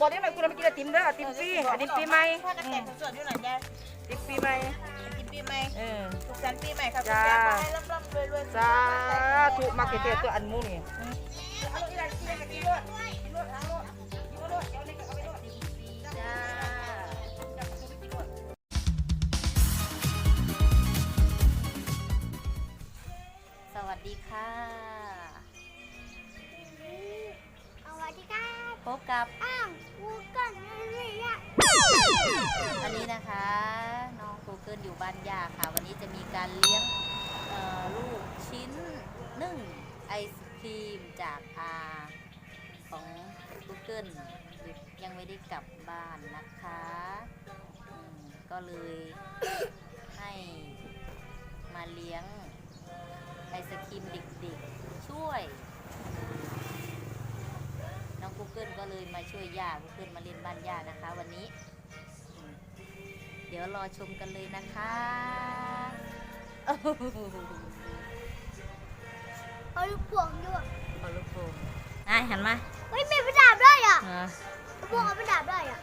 บอกได้ไหมคุณเอาไปกินไอติมเด้อไอติมฟรีไอติมปีใหม่ถ้ากันแตกส่วนอยู่ไหนยายไอติมปีใหม่กินปีใหม่เออสุขสันต์ปีใหม่ครับจ้าคุณแม่ขอให้ร่ำร่ำรวยรวยสาธุมาเกเตตัวอันมูนี่สวัสดีค่ะสวัสดีครับ พบกับอ้าวกูกันเลยอะอันนี้นะคะ น้องกูเกิลอยู่บ้านยาค่ะ วันนี้จะมีการเลี้ยงเอ่อลูกชิ้นนึ่งไอศครีมจากอาของกูเกิลยังไม่ได้กลับบ้านนะคะอืมก็เลยให้มาเลี้ยงไอศครีมเด็กๆช่วย กูเกิลก็เลยมาช่วยย่ากูเกิลมาเล่นบ้านย่านะคะ วันนี้อืมเดี๋ยวรอชมกันเลยนะคะเอาลูกพวงด้วยขอลูกโป่งอะหันมาเฮ้ยมีไปดาบด้วยอะอะลูกพวงเอาไปดาบด้วยอะ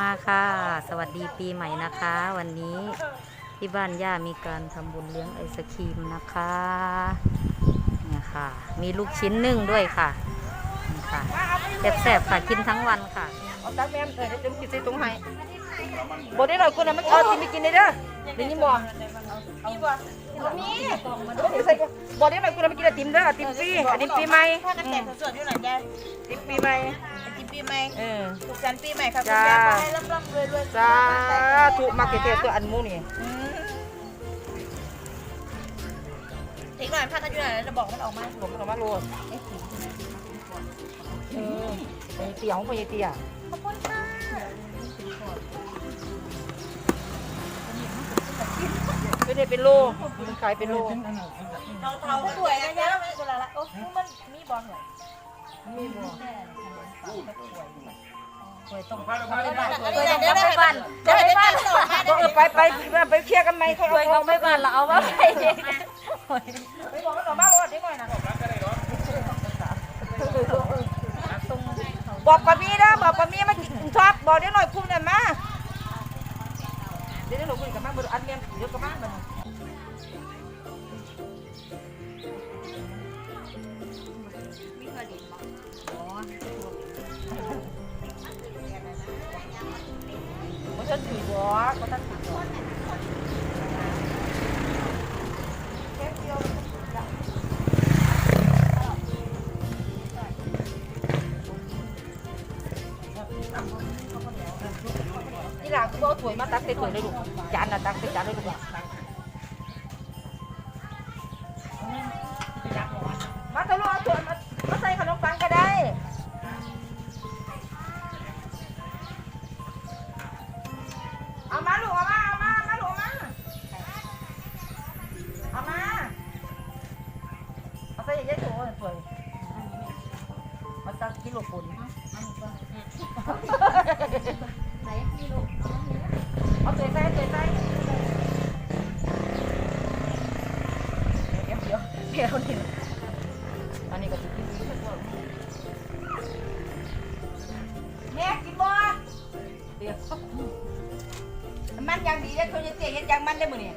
มาค่ะ สวัสดีปีใหม่นะคะ วันนี้ที่บ้านย่ามีการทำบุญเลี้ยงไอศครีมนะคะเนี่ยค่ะ มีลูกชิ้นนึ่งด้วยค่ะนี่ค่ะแซ่บๆค่ะกินทั้งวันค่ะเอาตักแม่เออเดี๋ยวจะกินใส่ถุงให้บอกได้หน่อยคุณเอาไม่เอาติมไปกินเลยเด้อเดี๋ยวนี้บอกมีบ่มีใส่ก็บอกได้หน่อยคุณเอาไปกินไอติมเด้อไอติมฟรีไอติมปีใหม่ถ้ากันแตกส่วนอยู่ไหนยายไอติมปีใหม่กิน ปีใหม่เออ สุขสันต์ปีใหม่ครับคุณจ้า แม่ขอให้ร่ำร่ำรวยรวยสาธุมาเกเตตัวอันมูนี่อืมทิ้งหน่อยพักกันอยู่ไหนแล้วจะบอกมันออกมาผมเอามาโรดเออไปเตียของไปเตียขอบคุณค่ะไม่ได้เป็นโลมันขายเป็นโลเราเทาสวยนะยายไม่เป็นไรละโอ้มันมีบอลเหรอมีบ่เดี๋ยวเดี๋ยวเดี๋ยวให้บ้าน เดี๋ยวให้บ้านออกเออไปไปไปเคลียร์กันไหมเขาช่วยเขาไม่บ้านเราเอามาไปไปบอกมันออกมาโรดนิดหน่อยนะบอกปามีนะบอกปามีมากินชอบบอกได้หน่อยคุ้มหน่อยมาเดี๋ยวได้หนูคุยกับมาบนอันเมียเดี๋ยวกับมาบันเขาจะถือหั วเขาจะถือหัวนี่หล่ะกูเอาถ้วยม เอามาลูกเอามาเอามาเอามาลูกเอามาเอามาเอาใส่ยัยโถเปิดมาตักกิโลปุ่นเอาใส่ใส่ใส่ใส่เดี๋ยวเดี๋ยวเดี๋ยวนี่อันนี้ก็จะกินแม่กินบ่เดี๋ยว มันยังดีได้คนยังเสียเห็นยังมันได้มือนี่ย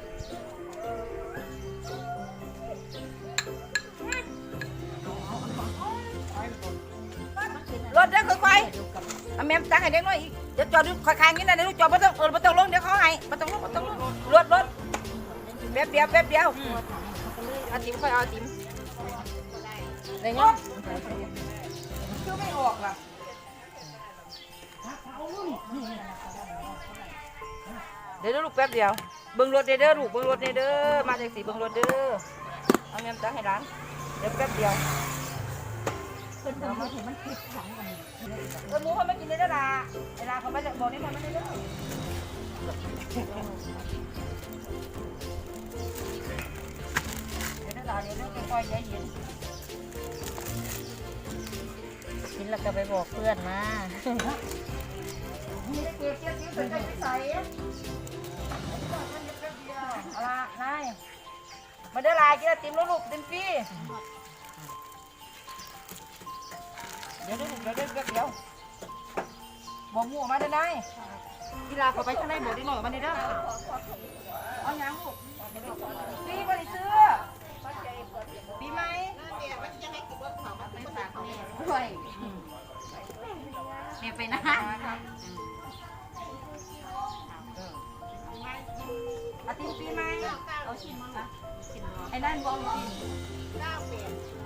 รถเด้อค่อยๆเอาแม่ตั้งให้เด็กน้อยอีกเดี๋ยวจอดดูค่อยๆอย่างนี้นะเดี๋ยวจอดไม่ต้องเออไม่ต้องลงเดี๋ยวเขาให้ไม่ต้องลงไม่ต้องลงรถรถแป๊บเดียวแป๊บเดียวเอาติ๋มค่อยเอาติ๋มได้ยังชื่อไม่ออกล่ะ ดี๋ยวลูกแป๊บเดียวเบิ่งรถเด้อเด้อลูกเบิ่งรถเด้อเด้อมาจากสีเบิ่งรถเด้อเอาเงินตังให้ร้านเดี๋ยวแป๊บเดียวเพิ่นเอามาเห็นมันคิดขังกันเออหมูเขาไม่กินได้เด้อล่ะเวลาเขาไปบอกนี่มันไม่ได้เด้อเดี๋ยวเด้อล่ะเดี๋ยวเด้อค่อยๆใจเย็นกินแล้วก็ไปบอกเพื่อนมา มีเกี๊ยวเกี๊ยวเกี๊ยวใส่ใสเอาละนายมาเด้อลายกินไอติมแล้วลูกติมฟรีเดี๋ยวเดี๋ยวเดี๋ยวเดี๋ยวเดี๋ยวบอกหมูมาเด้อนายกีฬาเข้าไปข้างในบอกได้หน่อยมาเด้อเอาหยังลูกฟรีบริซื้อปีไหมไม่ฝากแม่ยแม่ไปนะ อาติมปีไหมเอาชิมมั้งคะชิมมั้งไอ้นั่นบอกกินอะไรนึงอะไรนึงวัน